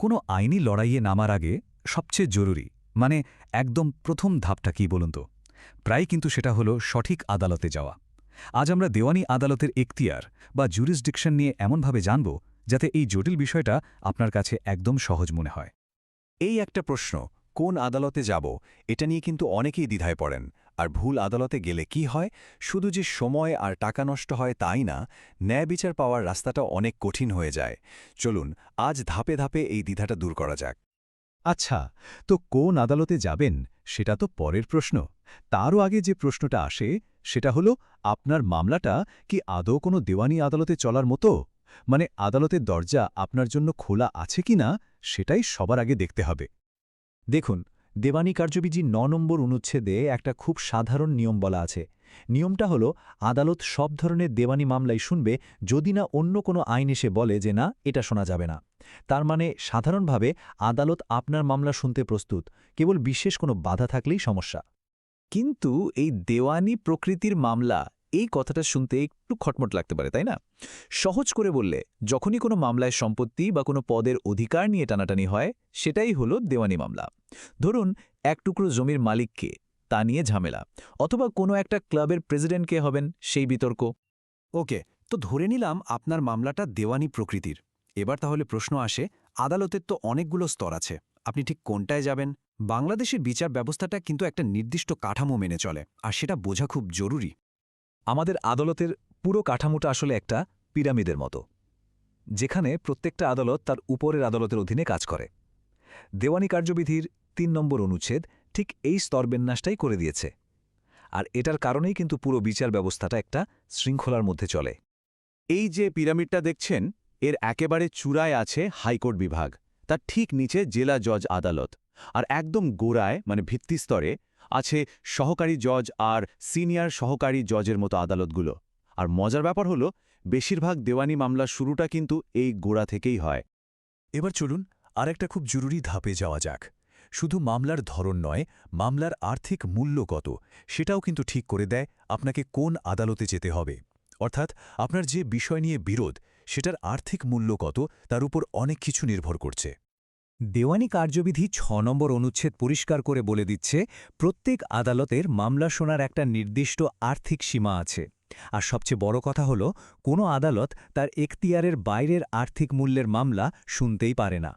কোনো আইনি লড়াইয়ে নামার আগে সবচেয়ে জরুরি মানে একদম প্রথম ধাপটা কি বলুন তো? প্রায় কিন্তু সেটা হলো সঠিক আদালতে যাওয়া। আজ আমরা দেওয়ানি আদালতের এখতিয়ার বা জুরিসডিকশন নিয়ে এমনভাবে জানব যাতে এই জটিল বিষয়টা আপনার কাছে একদম সহজ মনে হয়। এই একটা প্রশ্ন, কোন আদালতে যাব, এটা নিয়ে কিন্তু অনেকেই দ্বিধায় পড়েন। আর ভুল আদালতে গেলে কি হয়? শুধু যে সময় আর টাকা নষ্ট হয় তাই না, ন্যায় বিচার পাওয়ার রাস্তাটা অনেক কঠিন হয়ে যায়। চলুন, আজ ধাপে ধাপে এই দ্বিধাটা দূর করা যাক। আচ্ছা তো কোন আদালতে যাবেন সেটা তো পরের প্রশ্ন। তারও আগে যে প্রশ্নটা আসে, সেটা হলো, আপনার মামলাটা কি আদৌ কোনো দেওয়ানি আদালতে চলার মতো? মানে আদালতের দরজা আপনার জন্য খোলা আছে কি না সেটাই সবার আগে দেখতে হবে। দেখুন দেওয়ানি কার্যবিধি ন নম্বর অনুচ্ছেদে একটা খুব সাধারণ নিয়ম বলা আছে। নিয়মটা হলো, আদালত সব ধরনের দেওয়ানি মামলাই শুনবে যদি না অন্য কোনো আইন এসে বলে যে না, এটা শোনা যাবে না। তার মানে সাধারণভাবে আদালত আপনার মামলা শুনতে প্রস্তুত, কেবল বিশেষ কোনো বাধা থাকলেই সমস্যা। কিন্তু এই দেওয়ানি প্রকৃতির মামলা এই কথাটা শুনতে একটু খটমট লাগতে পারে, তাই না? সহজ করে বললে, যখনই কোনো মামলায় সম্পত্তি বা কোনো পদের অধিকার নিয়ে টানাটানি হয়, সেটাই হলো দেওয়ানি মামলা। ধরুন, এক টুকরো জমির মালিককে, তা নিয়ে ঝামেলা, অথবা কোনো একটা ক্লাবের প্রেসিডেন্ট কে হবেন, সেই বিতর্ক। ওকে, তো ধরে নিলাম আপনার মামলাটা দেওয়ানি প্রকৃতির। এবার তাহলে প্রশ্ন আসে, আদালতের তো অনেকগুলো স্তর আছে, আপনি ঠিক কোনটায় যাবেন? বাংলাদেশের বিচার ব্যবস্থাটা কিন্তু একটা নির্দিষ্ট কাঠামো মেনে চলে, আর সেটা বোঝা খুব জরুরি। আমাদের আদালতের পুরো কাঠামোটা আসলে একটা পিরামিডের মতো, যেখানে প্রত্যেকটা আদালত তার উপরের আদালতের অধীনে কাজ করে। দেওয়ানি কার্যবিধির তিন নম্বর অনুচ্ছেদ ঠিক এই স্তরবিন্যাসটাই করে দিয়েছে। আর এটার কারণেই কিন্তু পুরো বিচার ব্যবস্থাটা একটা শৃঙ্খলার মধ্যে চলে। এই যে পিরামিডটা দেখছেন, এর একেবারে চূড়ায় আছে হাইকোর্ট বিভাগ, তার ঠিক নিচে জেলা জজ আদালত, আর একদম গোড়ায় মানে ভিত্তিস্তরে আছে সহকারী জজ আর সিনিয়র সহকারী জজের মতো আদালতগুলো। আর মজার ব্যাপার হলো, বেশিরভাগ দেওয়ানি মামলা শুরুটা কিন্তু এই গোড়া থেকেই হয়। এবার চলুন আর একটা খুব জরুরি ধাপে যাওয়া যাক। শুধু মামলার ধরন নয়, মামলার আর্থিক মূল্য কত, সেটাও কিন্তু ঠিক করে দেয় আপনাকে কোন আদালতে যেতে হবে। অর্থাৎ আপনার যে বিষয় নিয়ে বিরোধ, সেটার আর্থিক মূল্য কত, তার উপর অনেক কিছু নির্ভর করছে। দেওয়ানি কার্যবিধি ছ নম্বর অনুচ্ছেদ পরিষ্কার করে বলে দিচ্ছে, প্রত্যেক আদালতের মামলা শোনার একটা নির্দিষ্ট আর্থিক সীমা আছে। আর সবচেয়ে বড় কথা হল, কোনো আদালত তার এখতিয়ারের বাইরের আর্থিক মূল্যের মামলা শুনতেই পারে না।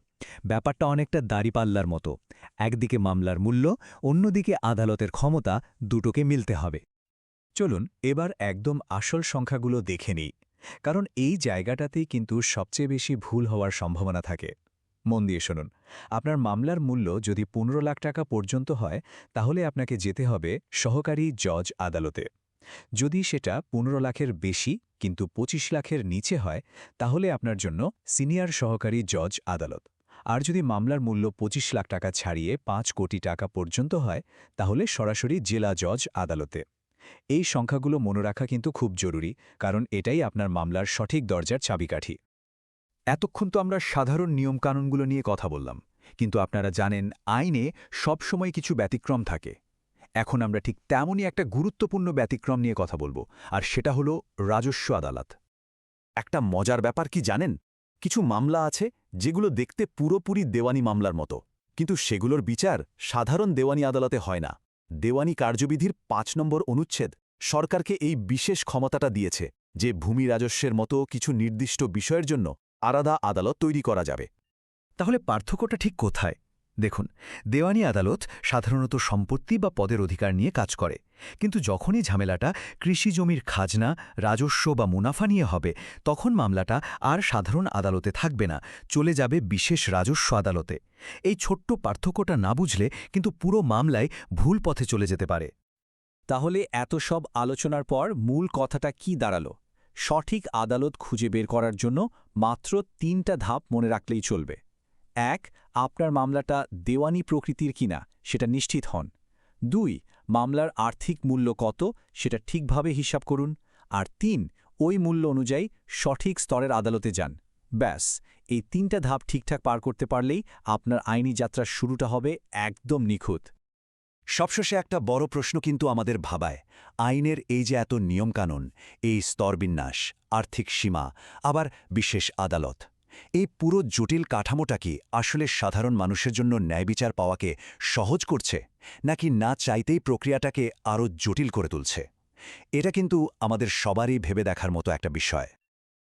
ব্যাপারটা অনেকটা দাড়িপাল্লার মতো। একদিকে মামলার মূল্য, অন্যদিকে আদালতের ক্ষমতা দুটোকে মিলতে হবে। চলুন এবার একদম আসল সংখ্যাগুলো দেখে নিই। কারণ এই জায়গাটাতেই কিন্তু সবচেয়ে বেশি ভুল হওয়ার সম্ভাবনা থাকে। মন দিয়ে শুনুন। আপনার মামলার মূল্য যদি পনেরো লাখ টাকা পর্যন্ত হয়, তাহলে আপনাকে যেতে হবে সহকারী জজ আদালতে। যদি সেটা পনেরো লাখের বেশি কিন্তু ২৫ লাখের নিচে হয়, তাহলে আপনার জন্য সিনিয়র সহকারী জজ আদালত। আর যদি মামলার মূল্য ২৫ লাখ টাকা ছাড়িয়ে পাঁচ কোটি টাকা পর্যন্ত হয়, তাহলে সরাসরি জেলা জজ আদালতে। এই সংখ্যাগুলো মনে রাখা কিন্তু খুব জরুরি, কারণ এটাই আপনার মামলার সঠিক দরজার চাবিকাঠি। এতক্ষণ তো আমরা সাধারণ নিয়মকানুনগুলো নিয়ে কথা বললাম, কিন্তু আপনারা জানেন আইনে সবসময় কিছু ব্যতিক্রম থাকে। এখন আমরা ঠিক তেমনই একটা গুরুত্বপূর্ণ ব্যতিক্রম নিয়ে কথা বলব, আর সেটা হলো রাজস্ব আদালত। একটা মজার ব্যাপার কি জানেন? কিছু মামলা আছে যেগুলো দেখতে পুরোপুরি দেওয়ানি মামলার মতো, কিন্তু সেগুলোর বিচার সাধারণ দেওয়ানি আদালতে হয় না। দেওয়ানি কার্যবিধির পাঁচ নম্বর অনুচ্ছেদ সরকারকে এই বিশেষ ক্ষমতাটা দিয়েছে যে ভূমি রাজস্বের মতো কিছু নির্দিষ্ট বিষয়ের জন্য আলাদা আদালত তৈরি করা যাবে। তাহলে পার্থক্যটা ঠিক কোথায়? দেখুন, দেওয়ানি আদালত সাধারণত সম্পত্তি বা পদের অধিকার নিয়ে কাজ করে, কিন্তু যখনই ঝামেলাটা কৃষি জমির খাজনা, রাজস্ব বা মুনাফা নিয়ে হবে, তখন মামলাটা আর সাধারণ আদালতে থাকবে না, চলে যাবে বিশেষ রাজস্ব আদালতে। এই ছোট্ট পার্থক্যটা না বুঝলে কিন্তু পুরো মামলায় ভুল পথে চলে যেতে পারে। তাহলে এত সব আলোচনার পর মূল কথাটা কি দাঁড়াল? সঠিক আদালত খুঁজে বের করার জন্য মাত্র তিনটা ধাপ মনে রাখলেই চলবে। এক, আপনার মামলাটা দেওয়ানি প্রকৃতির কিনা, সেটা নিশ্চিত হন। দুই, মামলার আর্থিক মূল্য কত, সেটা ঠিকভাবে হিসাব করুন। আর তিন, ওই মূল্য অনুযায়ী সঠিক স্তরের আদালতে যান। ব্যাস, এই তিনটা ধাপ ঠিকঠাক পার করতে পারলেই আপনার আইনি যাত্রার শুরুটা হবে একদম নিখুঁত। সবশেষে একটা বড় প্রশ্ন কিন্তু আমাদের ভাবায়। আইনের এই যে এত নিয়মকানুন, এই স্তরবিন্যাস, আর্থিক সীমা, আবার বিশেষ আদালত, এই পুরো জটিল কাঠামোটা কি আসলে সাধারণ মানুষের জন্য ন্যায় বিচার পাওয়াকে সহজ করছে, নাকি না চাইতেই প্রক্রিয়াটাকে আরও জটিল করে তুলছে? এটা কিন্তু আমাদের সবারই ভেবে দেখার মতো একটা বিষয়।